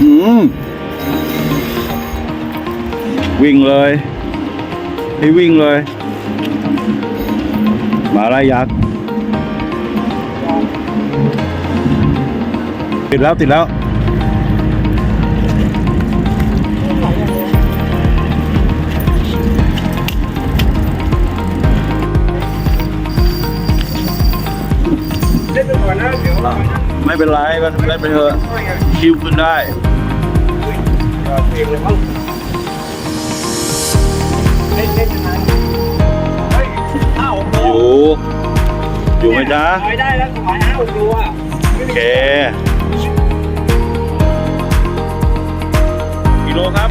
อืมวิ่งเลยให้วิ่งเลย มาลายักษ์ติดแล้วติดแล้วเล่นไปก่อนนะเดี๋ยวเราไปนั่งไม่เป็นไรไม่เป็นไรไปเถอะช่วยกันคิวขึ้นได้ อดเพลงเลยมั้งเล่นเล่นยังไงเฮ้ยห้าหกโลอยู่ อยู่ไหมจ๊ะไปได้แล้วสมัยห้าหกโลอะโอเคกิโลครับ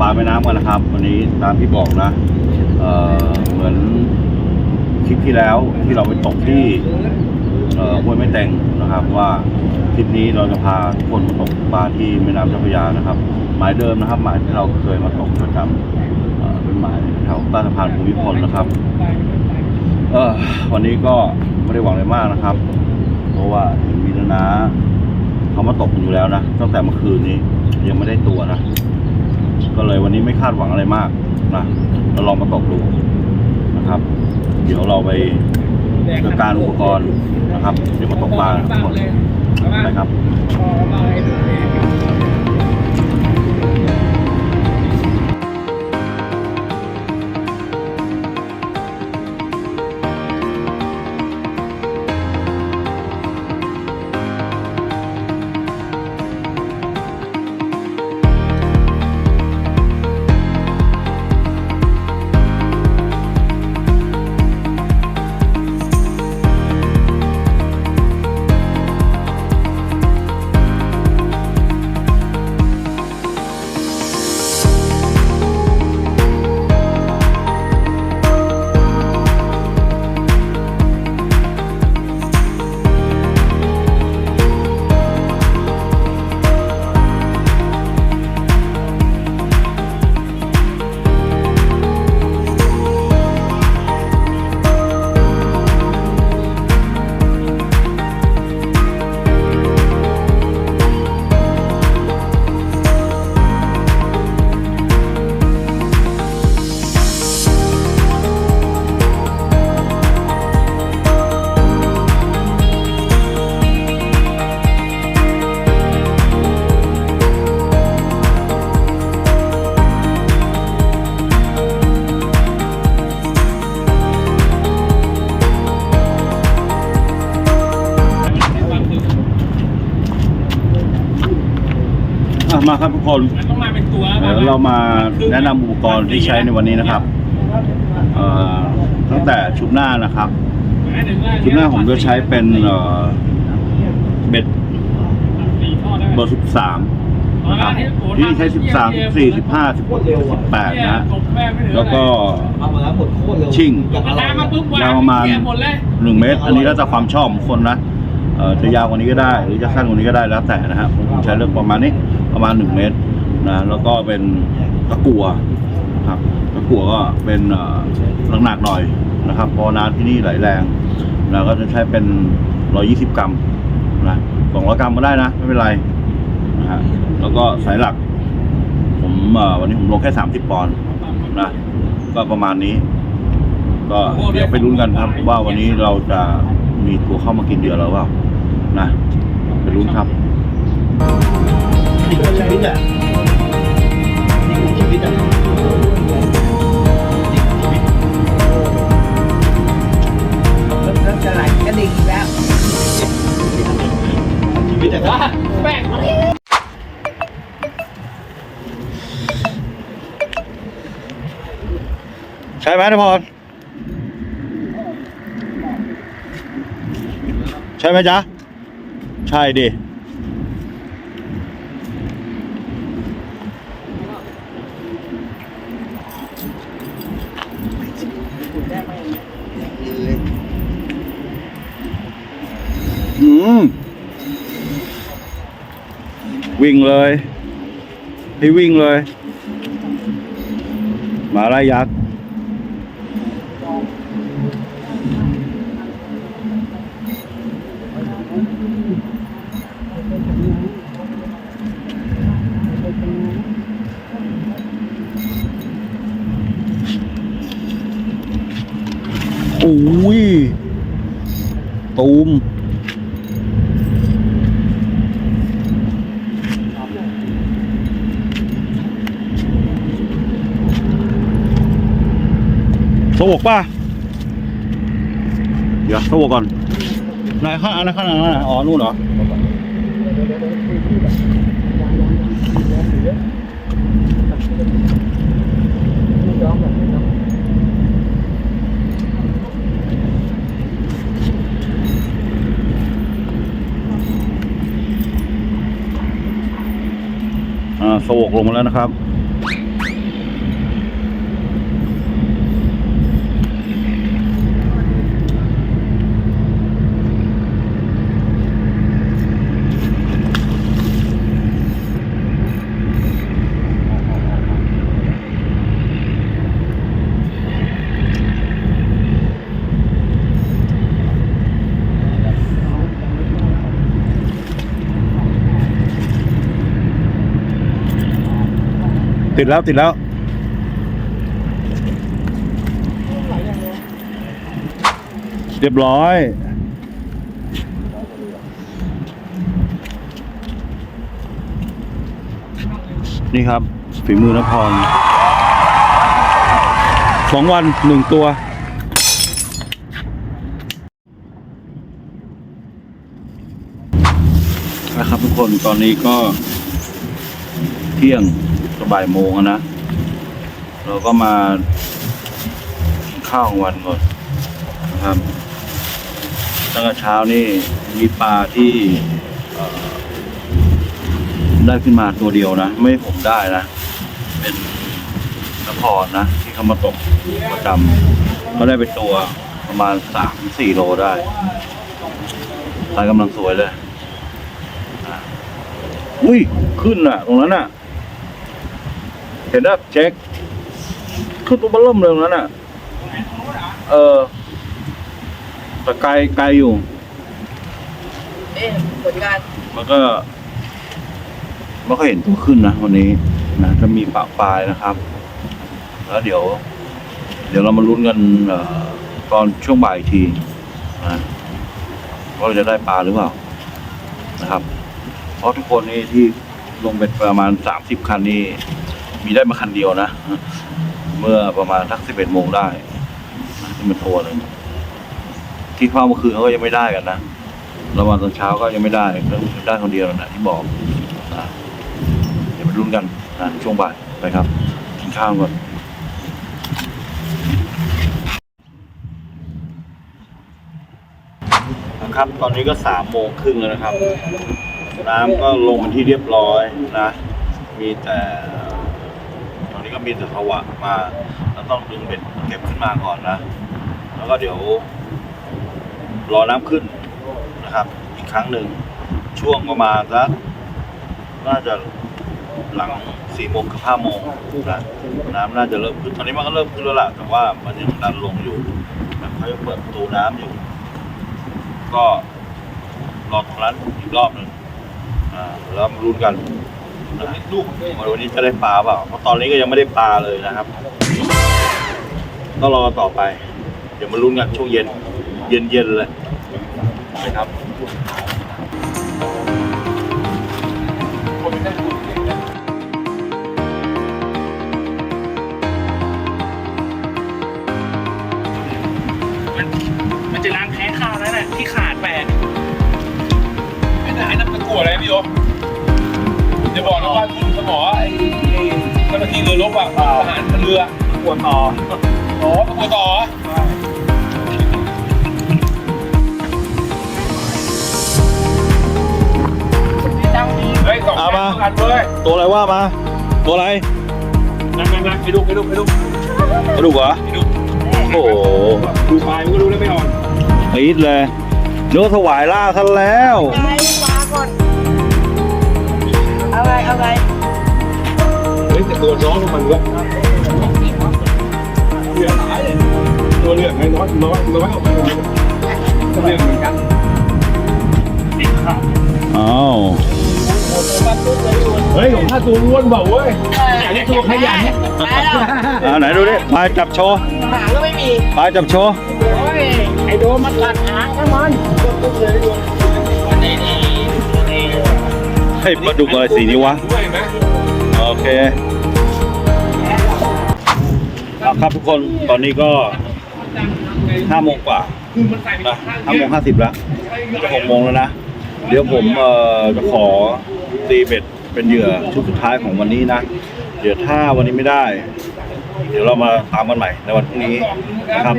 ปลาแม่น้ำกันนะครับ วันนี้ตามที่บอกนะเอ่อเหมือนคลิปที่แล้วที่เราไปตกที่เอ่อห้วยแม่แตงนะครับ ว่าคลิปนี้เราจะพาทุกคนมาตกปลาที่แม่น้ำเจ้าพระยานะครับ หมายเดิมนะครับ หมายที่เราเคยมาตกประจำเอ่อเป็นหมายแถวใต้สะพานภูมิพลนะครับเออวันนี้ก็ไม่ได้หวังอะไรมากนะครับ เพราะว่ามีนานาเขามาตกอยู่แล้วนะตั้งแต่เมื่อคืนนี้ยังไม่ได้ตัวนะ ก็เลยวันนี้ไม่คาดหวังอะไรมากนะเราลองมาตกดูนะครับ เดี๋ยวเราไปจัดการอุปกรณ์นะครับ เดี๋ยวมาตกปลาทั้งหมดไปครับอะครับ ทุกคนต้องมาเป็นตัวเดี๋ยวเรามาแนะนำอุปกรณ์ที่ใช้ในวันนี้นะครับเอ่อตั้งแต่ชุดหน้านะครับ ชุดหน้าผมจะใช้เป็นเอ่อเบ็ดเบอร์สิบสามนะครับที่ใช้สิบสามสี่สิบห้าสิบหกสิบแปดนะแล้วก็เอามาแล้วหมดโคตรเร็วชิ่งกระดามาปุ๊บวางยาวประมาณหมดเลยหนึ่งเมตร อันนี้แล้วแต่ความชอบของคนนะเอ่อ จะยาวกว่านี้ก็ได้ หรือจะสั้นกว่านี้ก็ได้แล้วแต่นะครับผมใช้เรื่องประมาณนี้ประมาณหนึ่งเมตรนะแล้วก็เป็นตะกั่วครับตะกั่วก็เป็นหนักๆหน่อยนะครับเพอน้ำที่นี่ไหลแรงนะก็จะใช้เป็นร้อยี่สิบกรัมนะสองร้อยกรัมก็ได้นะ ไม่เป็นไรนะฮะแล้วก็สายหลัก ผมวันนี้ผมลงแค่สามสิบปอนด์นะก็ประมาณนี้ ก็เดี๋ยวไปลุ้นกันครับว่าวันนี้เราจะมีตัวเข้ามากินเดือเราเปล่า นะไปลุ้นครับนี่คือชีวิตอะนี่คือชีวิตอะนี่คือชีวิตเริ่มจะไหลกระดิ่งแล้วชีวิตแต่ว่าแป้งใช่ไหมนพรใช่ไหมจ๊ะ ใช่ดิ อืม วิ่งเลย ให้วิ่งเลย มาลายยักษ์ โอ้ ยตูมสวกป่ะ เดี๋ยวสวกก่อนนายข้างอันนั้นข้างนั้นอ๋อ นู่นเหรอ อ่าสวกลงมาแล้วนะครับ ติดแล้วติดแล้วเรียบร้อย นี่ครับ ฝีมือนพรสองวันหนึ่งตัวนะครับทุกคนตอนนี้ก็เที่ยง ก็บ่ายโมงนะ เราก็มากินข้าวกลางวันก่อนนะครับตั้งแต่เช้านี่มีปลาที่ได้ขึ้นมาตัวเดียวนะ ไม่ผมได้นะ เป็นนครนะ ที่เขามาตกประจำก็ได้เป็นตัวประมาณสามสี่โลได้ปลากำลังสวยเลยอะอุ้ย ขึ้นอะ ตรงนั้นอะ ห็นนะแจ็คขึ้นตัวเบลเริ่มเลยตรงนั้นอะ เออแต่ไกลไกลอยู่ เอ๊ะผลงานมันก็ไม่ค่อยเห็นตัวขึ้นนะวันนี้นะจะมีปะปลายนะครับ แล้วเดี๋ยว เดี๋ยวเรามาลุ้นกันเอ่อตอนช่วงบ่ายอีกทีนะว่าเราจะได้ปลาหรือเปล่านะครับ เพราะทุกคนนี่ที่ลงเป็นประมาณสามสิบคันนี่ มีได้มาคันเดียวนะ เมื่อประมาณสักสิบเอ็ดโมงได้ที่มันทัวร์หนึ่งที่เข้าเมื่อคืนเขาก็ยังไม่ได้กันนะระหว่างตอนเช้าก็ยังไม่ได้ก็ได้คนเดียวนะที่บอกนะเดี๋ยวไปรุ่นกันนะช่วงบ่ายไปครับกินข้าวก่อนนะครับ ตอนนี้ก็สามโมงครึ่งแล้วนะครับ น้ำก็ลงเป็นที่เรียบร้อยนะ มีแต่ ตอนนี้ก็มีแต่ภาวะมาแล้วต้องดึงเบ็ดเก็บขึ้นมาก่อนนะ แล้วก็เดี๋ยว รอน้ำขึ้นนะครับ อีกครั้งหนึ่งช่วงประมาณสักน่าจะหลังสี่โมงกับห้าโมงนะน้ำน่าจะเริ่มขึ้นตอนนี้มันก็เริ่มขึ้นแล้วล่ะแต่ว่ามันยังดันลงอยู่นะเขายังเปิดประตูน้ำอยู่ ก็รอตรงนั้นอีกรอบหนึ่งอ่าแล้วมาลุ้นกัน ลูกวันนี้จะได้ปลาเปล่าเพราะตอนนี้ก็ยังไม่ได้ปลาเลยนะครับต้องรอต่อไป เดี๋ยวมาลุ้นกันช่วงเย็น เย็นเย็นๆเลยนะครับมันจะล้างแพ้ข้าวแล้วน่ะที่ขาดไปอะไอ้ไหนนั่นตะกั่วอะไร จะบอกนะว่าคุณสมอไอ้ไอ้เจ้าหน้าที่เรือรบอะทหารเรือปวดต่ออ๋อตัวต่อเฮ้ยสองเอามากันเว้ยตัวอะไรว่ามา ตัวอะไรนั่งนั่งนั่งไปดูไปดูไปดูกระดูกเหรอ ไปดูโอ้โหดูปลายมันก็รู้แล้วไม่อ่อนปี๊ดเลยนึกว่าถวายล่าท่านแล้วไงมาก่อน อาไงเอาไงเฮ้ยแต่ตัวน้องมันก็เลือดหายเลยตัวเลือดไงน้อยน้อยน้อยออกไปเลือดเหมือนกันติดขาดอ้าวเฮ้ยของข้าตัวอ้วนเปล่าเว้ยอันนี้ตัวขยันไปแล้วอ่าไหนดูดิปลายจับโชว์หางก็ไม่มีปลายจับโชว์โอ้ยไอ้โดมมันกัดหางทั้งมันนี่นี่นี่ ให้ยปลาดุกอะไรสีนี้วะ ด้วยไหมโอเคเอาครับทุกคนตอนนี้ก็ห้าโมงกว่านะห้าโมงห้าสิบแล้วจะหกโมงแล้วนะ เดี๋ยวผมเอ่อจะขอตีเบ็ดเป็นเหยื่อชุดสุดท้ายของวันนี้นะ เดี๋ยวถ้าวันนี้ไม่ได้ เดี๋ยวเรามาตามกันใหม่ในวันพรุ่งนี้นะครับ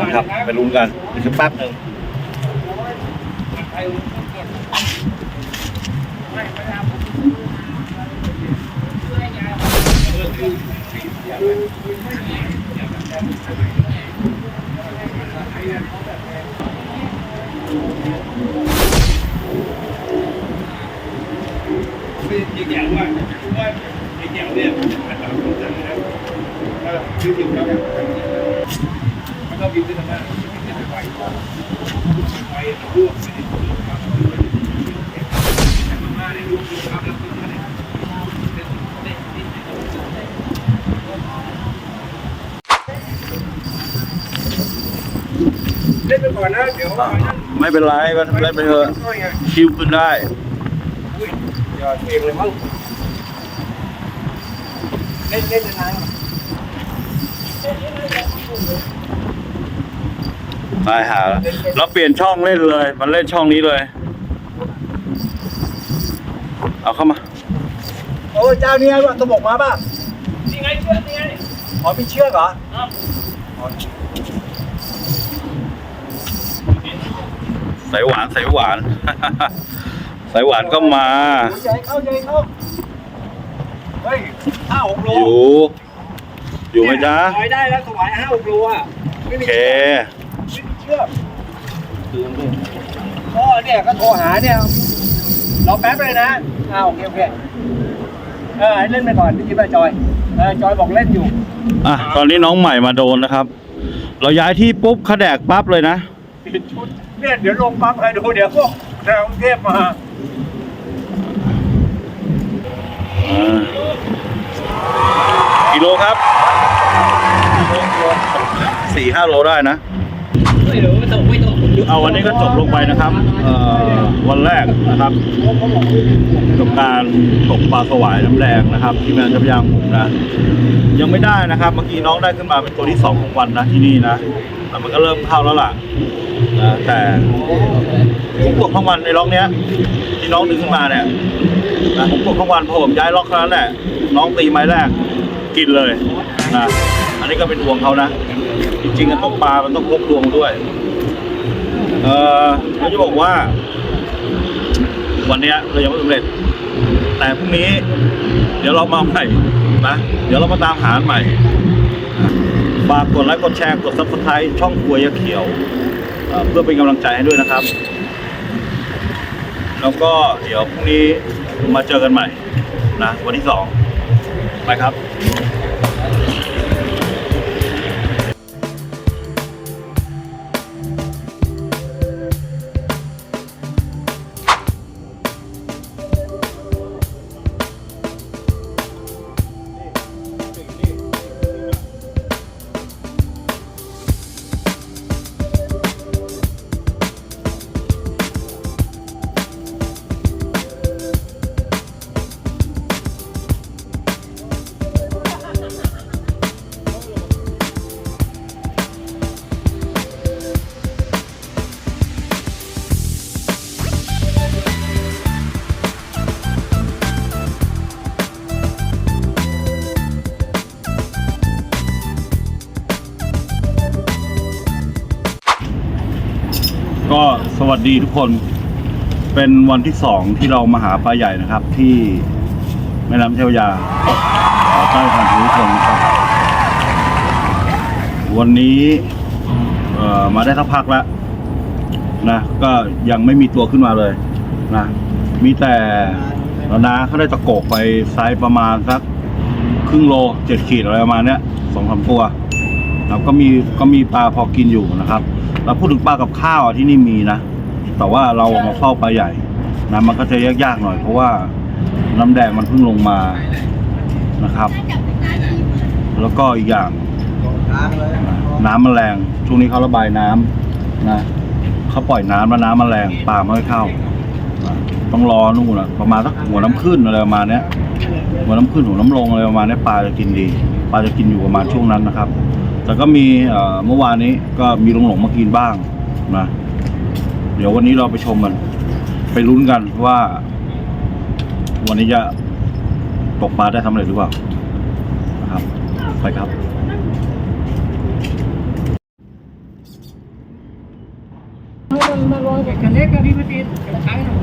นะครับไปลุ้นกันอีกสักแป๊บหนึ่ง อีกอย่างว่าว่าอีกอย่างเนี่ยมันต้องรู้จักนะถ้าชื่อจริงแล้วมันต้องบินขึ้นมาไปไปรวบไปมาในรูปครับแล้ว เล่นไป ก่อนนะเดี๋ยวไม่เป็นไรไม่เป็นไรไปเถอะช่วยไงคิวขึ้นได้อุ้ยยอดเองเลยมั้งเล่นเล่นนานตายหาแล้วเราเปลี่ยนช่องเล่นเลย มันเล่นช่องนี้เลย เอาเข้ามาโอ้ยเจ้าเนี่ยว่าสมกมาป่ะนี่ไงเชือกนี่ไงอ๋อมีเชือกเหรอ สายหวานสายหวาน สายหวานก็มาใหญ่เข้าใหญ่เข้าเฮ้ยห้าหกโลอยู่ อยู่ไหมจ๊ะถอยได้แล้วถวายห้าหกโลอะโอไม่มีเคไม่มีเชือกพ่อเนี่ยก็โทรหาเนี่ยรอแป๊บเลยนะอ้าวโอเคโอเคเออให้เล่นไปก่อนได้ยินป่ะจอยเออจอยบอกเล่นอยู่อะ ตอนนี้น้องใหม่มาโดนนะครับ เราย้ายที่ปุ๊บเขาแดกปั๊บเลยนะเปลี่ยนชุด เนี่ยเดี๋ยวลงปั๊บให้ดูเดี๋ยวพวกแถวกรุงเทพมาอ่ากิโลครับสี่ห้าโลได้นะไม่รู้ไม่ตกไม่ตกเอาวันนี้ก็จบลงไปนะครับเอ่อวันแรกนะครับกับการตกปลาสวายน้ำแดงนะครับ ที่แม่น้ำเจ้าพระยาของผมนะ ยังไม่ได้นะครับ เมื่อกี้น้องได้ขึ้นมาเป็นตัวที่สองของวันนะที่นี่นะแต่มันก็เริ่มเข้าแล้วล่ะ นะแต่ผมตกทั้งวันในล็อกเนี้ย ที่น้องดึงขึ้นมาเนี่ยนะผมตกทั้งวันพอผมย้ายล็อกเท่านั้นแหละ น้องตีไม้แรก กินเลยนะอันนี้ก็เป็นดวงเขานะ จริงๆการตกปลามันต้องพกดวงด้วย เออผมจะบอกว่า วันนี้เรายังไม่สำเร็จ แต่พรุ่งนี้ เดี๋ยวเรามาใหม่นะเดี๋ยวเรามาตามหาใหม่ฝากกดไลค์กดแชร์กดซับสไครต์ช่องครัวยาเขียว เพื่อเป็นกำลังใจให้ด้วยนะครับ แล้วก็เดี๋ยวพรุ่งนี้มาเจอกันใหม่นะวันที่สองไปครับ ดีทุกคน เป็นวันที่สองที่เรามาหาปลาใหญ่นะครับ ที่แม่น้ำเจ้าพระยาใต้ทางทุกคนครับ วันนี้มาได้สักพักแล้วนะ ก็ยังไม่มีตัวขึ้นมาเลยนะ มีแต่เรานาเขาได้ตะโกกไปไซส์ประมาณสักครึ่งโลเจ็ดขีดอะไรประมาณเนี้ยสองสามตัวนะครับก็มีก็มีปลาพอกินอยู่นะครับ แล้วพูดถึงปลากับข้าวที่นี่มีนะ แต่ว่าเรามาเฝ้าปลาใหญ่นะมันก็จะยากๆหน่อยเพราะว่าน้ำแดงมันเพิ่งลงมานะครับ แล้วก็อีกอย่างน้ำมันแรงช่วงนี้เขาระบายน้ำนะเขาปล่อยน้ำแล้วน้ำมันแรงปลาไม่เข้า ต้องรอนู่นอะประมาณสักหัวน้ำขึ้นอะไรประมาณนี้หัวน้ำขึ้นหัวน้ำลงอะไรประมาณนี้ปลาจะกินดีปลาจะกินอยู่ประมาณช่วงนั้นนะครับ แต่ก็มีเมื่อวานนี้ก็มีหลงหลงๆมากินบ้างนะ เดี๋ยววันนี้เราไปชมกัน ไปลุ้นกันว่า วันนี้จะตกปลาได้สำเร็จหรือเปล่านะครับ ไปครับ มาลอยกับกันเล็กกับพี่ประดิษฐ์กับใครหนู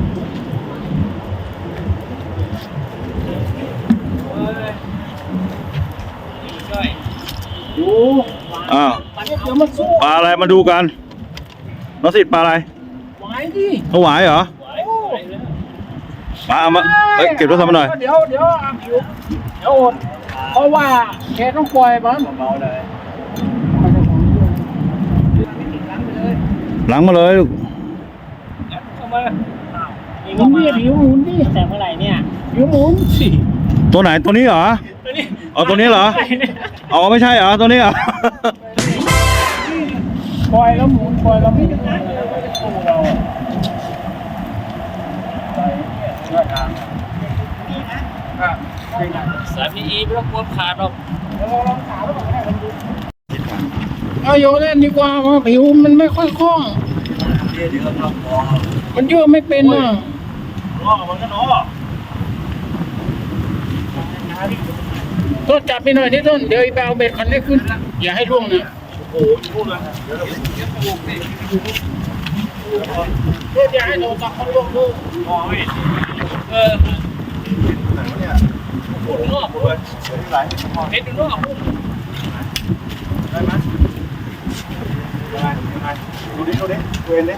อ้าวเดี๋ยวมาสู้ปลาอะไรมาดูกันน้องสิทธิ์ปลาอะไรไหวดิปลาหวายเหรอปลาเอามาเอ้ยเก็บโทรศัพท์มาหน่อย เดี๋ยวเดี๋ยวอะเดี๋ยวเดี๋ยวอดเพราะว่าแกต้องปล่อยมันเบาเลยหลังมาเลยลูกหมุนดิผิวหมุนดิแต่เมื่อไหร่เนี่ยผิวหมุนสิตัวไหนตัวนี้เหรอเอาตัวนี้เหรอเอาไม่ใช่เหรอตัวนี้เหรอปล่อยแล้วหมุนปล่อยแล้วหมุนสู้เราอะ สามีอีไม่ต้องกลัวขาดหรอกเอาโยนเล่นดีกว่ามาผิวมันไม่ค่อยคล่อง มันเยอะไม่เป็นอะอ๋อมันก็เนาะต้นจับไปหน่อยนี่ต้น เดี๋ยวไปเอาเบ็ดคันนี้ขึ้น อย่าให้ล่วงนะโอ้โหพูดเลยเพื่ออย่าให้โดนตักเขาล่วงลูกเออ ปวดนอกเลยเห็นดูนอกดูดิดูดิดูเองดิ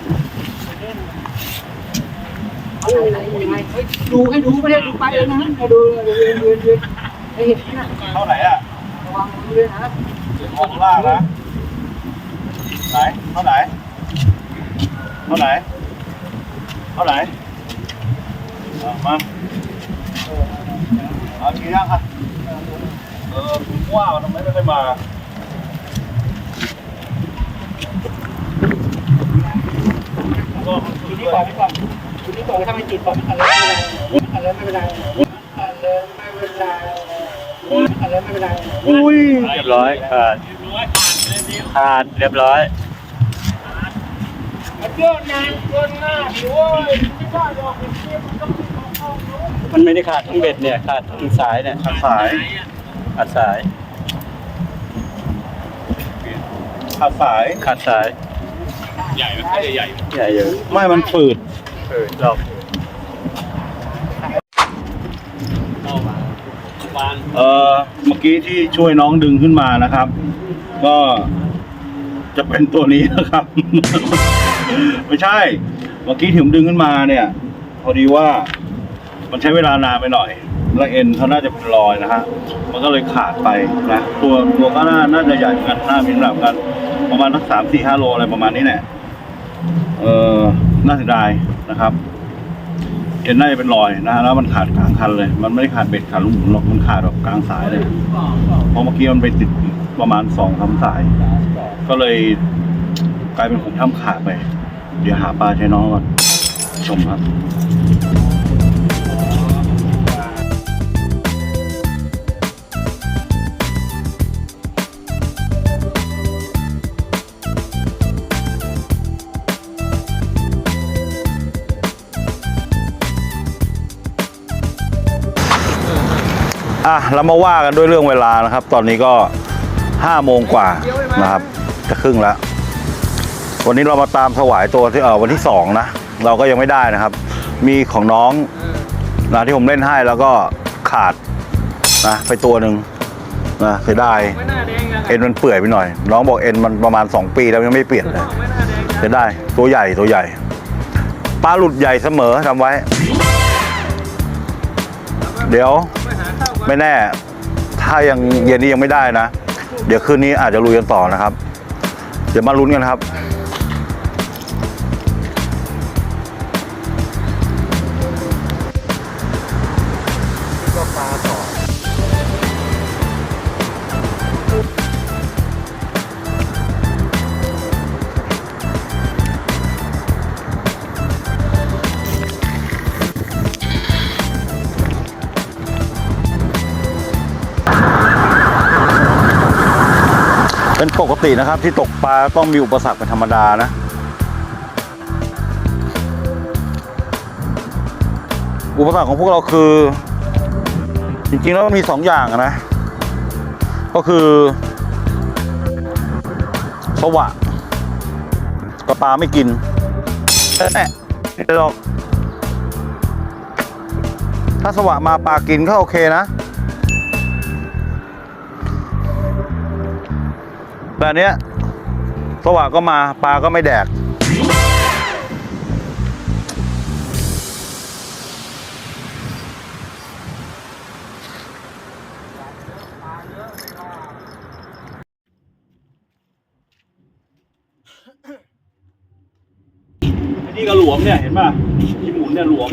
ดูให้ดูไม่ได้ดูไปเลยนะให้ดูเรียนเรียนเรียนให้เห็นนะเท่าไหร่อะระวังมือด้วยนะมองล่างนะไหนเท่าไหร่เท่าไหร่เท่าไหร่มา เอาทียังอะเออผมว่าทำไมไม่ค่อยมาจุดนี้ก่อนดีกว่าจุดนี้ก่อนถ้าไม่จุดก่อนอะไรไม่เป็นไรอะไรไม่เป็นไรอะไรไม่เป็นไรอุ้ยเรียบร้อยขาดขาดเรียบร้อยมันเยอะนานเกินหน้าดิโว้ยไม่ได้หรอกเป็นเกมมันต้อง มีของเขาเนาะมันไม่ได้ขาดทั้งเบ็ดเนี่ยขาดทั้งสายเนี่ยขัดสายขาดสายขัดสายขาดสายใหญ่ไหมใหญ่ใหญ่อยู่ไม่มันฝืดเออดอกวางเออเมื่อกี้ที่ช่วยน้องดึงขึ้นมานะครับ ก็จะเป็นตัวนี้นะครับ ไม่ใช่ เมื่อกี้ที่ผมดึงขึ้นมาเนี่ย พอดีว่า มันใช้เวลานานไปหน่อยแล้วเอ็นเขาน่าจะเป็นรอยนะฮะ มันก็เลยขาดไปนะ ตัวตัวก็น่าน่าจะใหญ่เหมือนกันหน่ามีน้ำหนักกัน ประมาณสักสามสี่ห้าโลอะไรประมาณนี้แหละเออน่าเสียดายนะครับ เอ็นน่าจะเป็นรอยนะฮะแล้วมันขาดกลางคันเลย มันไม่ได้ขาดเบ็ดขาดลูกหมุนหรอก มันขาดแบบกลางสายเลย เพราะเมื่อกี้มันไปติดประมาณสองสามสาย ก็เลยกลายเป็นผมทำขาดไป เดี๋ยวหาปลาใช้น้องก่อน ชมครับ อะเรามาว่ากันด้วยเรื่องเวลานะครับ ตอนนี้ก็ห้าโมงกว่านะครับจะครึ่งแล้ว วันนี้เรามาตามถวายตัวที่เออวันที่สองนะเราก็ยังไม่ได้นะครับ มีของน้องนะที่ผมเล่นให้แล้วก็ขาดนะไปตัวหนึ่งนะเสียดายไม่น่าแดงนะเอ็นมันเปื่อยไปหน่อย น้องบอกเอ็นมันประมาณ 2 ปีแล้วยังไม่เปลี่ยนเลยไม่น่าแดงนะเสียดายตัวใหญ่ตัวใหญ่ปลาหลุดใหญ่เสมอทำไว้ เดี๋ยว ไม่แน่ ถ้ายังเย็นนี้ยังไม่ได้นะ เดี๋ยวคืนนี้อาจจะลุยกันต่อนะครับ เดี๋ยวมาลุ้นกันครับ ตินะครับที่ตกปลาต้องมีอุปสรรคเป็นธรรมดานะอุปสรรคของพวกเราคือ จริงๆแล้วมีสองอย่างนะ ก็คือสวะก็ปลาไม่กินแน่ไม่ได้หรอกถ้าสวะมาปลากินก็โอเคนะ แต่อันเนี้ยสวะก็มาปลาก็ไม่แดกอันนี้ก็หลวมเนี่ย เห็นป่ะที่หมุนเนี่ยหลวม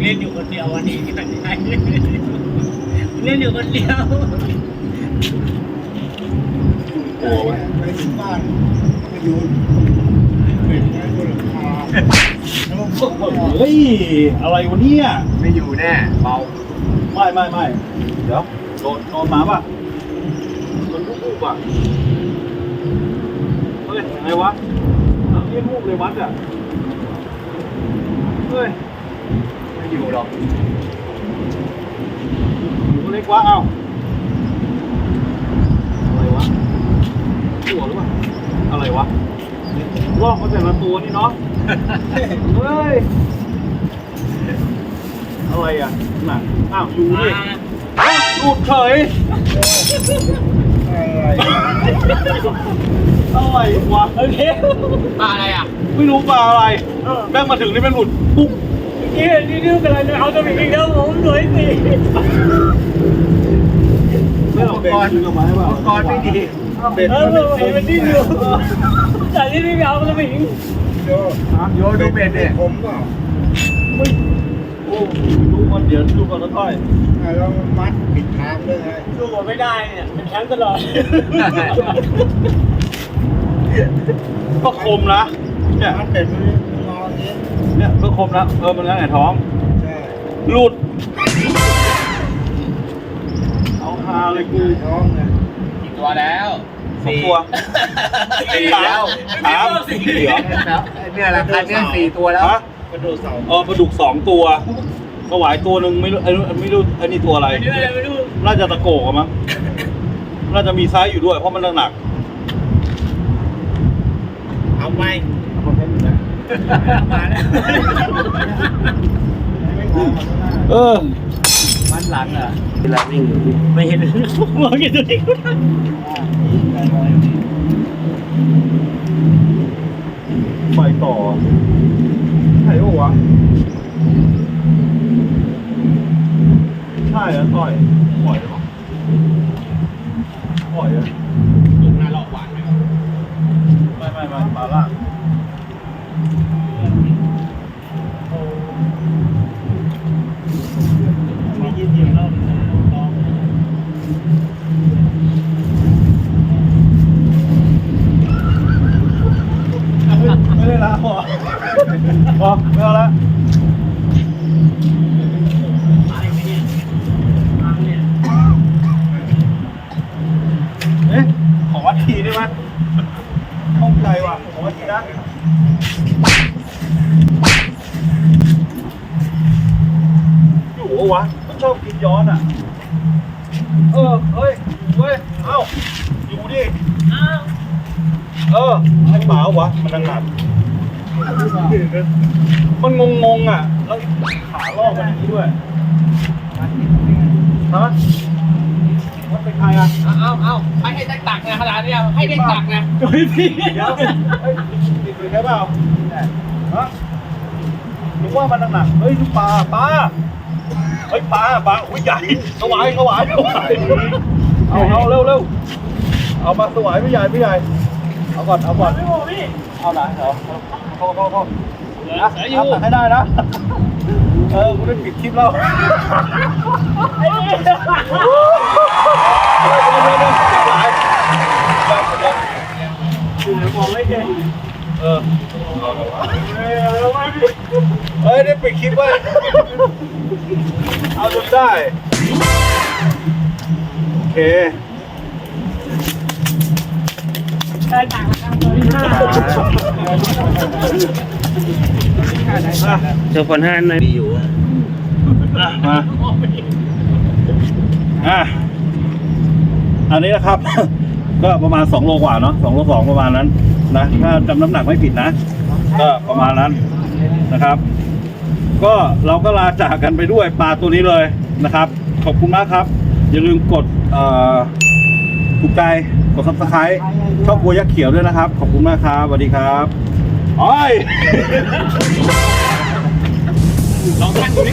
เล่นอยู่คนเดียววันนี้ที่ไหนได้ เล่นอยู่คนเดียวตัวไว้ไปถึงบ้านก็โยนเป็ดไว้บนหลังคาแล้วมันก็เฮ้ย อะไรวะเนี่ยไม่อยู่แน่เบาไม่ไม่ไม่เดี๋ยวโดนโดนหมาป่ะโดนลูกลูกป่ะเฮ้ยไงวะเรียกลูกเลยวัดอะเฮ้ยไม่อยู่หรอก เล็กวะเอ้าอะไรวะตัวหรือเปล่าอะไรวะลอกมาแต่ละตัวนี่เนาะเฮ้ยอะไรอะน่ะอ้าวอยู่นี่อ้าวหลุดเฉยอะไรอะไรวะโอเคปลาอะไรอะ ไม่รู้ปลาอะไรแม่งมาถึงนี่เป็นหลุดปุ๊บ นี่นี่นี่เป็นอะไรเนี่ยเอาตัวอีกแล้วผมสวยสิไม่อาเบ็ดคืนกับไม้เปล่าก่อนไม่ดีเบ็ดเออเห็นมันดิ้นอยู่แต่นี่ไม่เอาตัวอีกโยโยดูเบ็ดเนี่ยผมเปล่าโอ้ดูก่อนเดี๋ยวดูก่อนนะต้อยอะแล้วมัดปิดทางด้วยไงสู้ไม่ได้เนี่ยเป็นแชมป์ตลอดก็คมนะเนี่ยมัดเป็ดมันนอนอย่างนี้ เนี่ยก็คมนะเออมันงั้นไงท้องใช่หลุด เอาฮาเลยกู ท้องไงกี่ตัวแล้วสองตัวสี่แล้วสามสี่เหรอเนี่ยราคาเนี่ยสี่ตัวแล้วฮะกระโดดเสาเออปลาดุกสองตัวสวายตัวหนึ่งไม่รู้ไอ้นู้นไม่รู้ไอ้นี่ตัวอะไรไม่รู้อะไรไม่รู้น่าจะตะโกกอะมั้งน่าจะมีไซส์อยู่ด้วยเพราะมันหนักเอาไป มาแล้วเออมันหลังอะเวลาวิ่งไม่เห็นมองเห็นตัวเองไปต่อใช่ปะวะใช่แล้วต่อยปล่อยหรอปล่อยอะลงหน้าหลอกหวานไหมไม่ไม่ไม่ปลาล่างมียินเสียงแล้วลองไม่ได้ละพอพอไม่เอาละ อะไรไม่เนี่ยมาเนี่ย เอ๊ะขอวัดทีได้ไหมข้องใจว่ะขอวัดทีนะอยู่ปะวะมันชอบกินย้อนอะ เออ เฮ้ย เฮ้ย เอ้าอยู่ ดิเออไอ้เปล่าวะมันหนัก ๆมันงงๆอะ แล้วขาลอกมันอย่างนี้ด้วยฮะมันเป็นใครอะเอาเอาให้ให้ได้ตักนะขนาดนี้ให้ได้ตักนะเฮ้ยพี่เดี๋ยวเฮ้ยติดเลยได้เปล่าฮะผมว่ามันหนักๆเฮ้ยดูปลาปลาเฮ้ยปลาปลาโอ้ยใหญ่สวายสวายสวายเอาเอาเร็วเร็วเอามาสวายไม่ใหญ่ไม่ใหญ่เอาก่อนเอาก่อนไม่โมพี่เอาไหนเหรอเข้าเข้าเข้า นะตักให้ได้นะ เออกูได้ปิดคลิปแล้วไอ้เนี่ยเดี๋ยวเดี๋ยวเดี๋ยวมองไม่เห็นเออเฮ้ยได้ไปคิดว่าเอาจนได้ โอเค เจอคนห้าในดีอยู่มาอะอันนี้นะครับ ก็ประมาณสองโลกว่าเนาะสองโลสองประมาณนั้นนะถ้าจำน้ำหนักไม่ผิดนะ ก็ประมาณนั้นนะครับ ก็เราก็ลาจากกันไปด้วยปลาตัวนี้เลยนะครับ ขอบคุณมากครับ อย่าลืมกดถูกใจ กดซับสไครต์ชอบบัวยักษ์เขียวด้วยนะครับ ขอบคุณมากครับสวัสดีครับอ้ยลองตั้งดูดิ